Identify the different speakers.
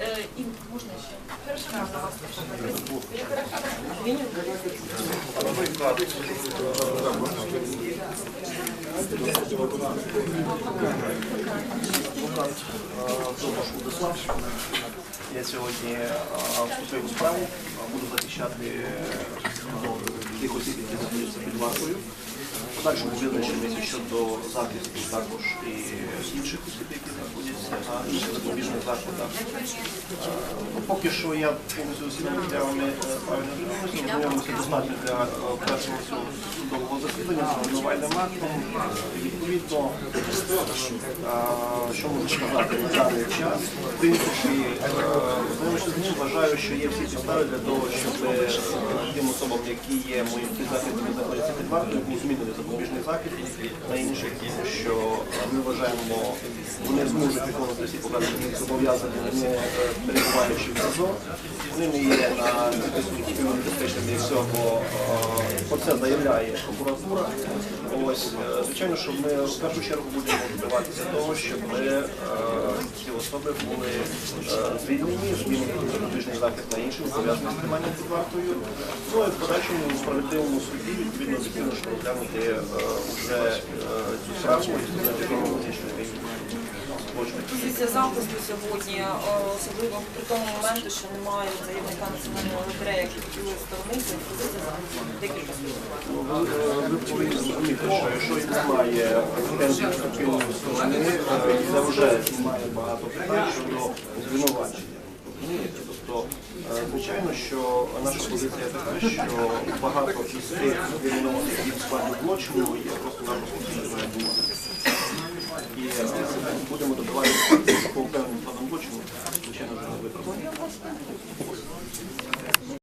Speaker 1: Е, І можна ще? Хорошо,
Speaker 2: Я сьогодні е, вступив у справу, е, буду захищати е, тих осіб, які знаходяться під вартою. Подальшому визначений щодо захисту також і інших осіб, які знаходяться на запобіжних заходах. Е, ну, Поки що я повністю усіма матеріалами е, правильно знайомився достатньо для е, першого судового засідання з обвинувальним актом. Відповідно, е, що можу сказати на даний час, в принципі, е, вважаю, що є всі підстави для того, щоб е, тим особам, які є моїм підзахисними знаходяться під вартою, змінений запобіжний захід на інших, тому що ми вважаємо, вони зможуть виконувати всі покладені зобов'язання, не е, перебуваючи в СІЗО. Вони не є на небезпечними і всього. е, Про це заявляє прокуратура. Ось, е, звичайно, що ми в першу чергу будемо добиватися того, щоб е, ці особи були звільнені, змінені запобіжний захід на інших, пов'язаних з триманням під вартою. Ну і в подальшому справедливому суді відповідно що розглянути вже е.
Speaker 1: Позиція захисту сьогодні, е, особливо при тому моменті, що немає заявника національного лотереї, які хотіли сторонитися, позиція захисту декілька.
Speaker 2: Ви, е, повинні зрозуміти, що якщо немає сторони, е, це вже знімає багато питань щодо звинувачення розумієте. Тобто, е, звичайно, що наша позиція така, що багато із тих відмінованих від складу злочину є просто-напросто І е, будемо додавати по певним складам злочину.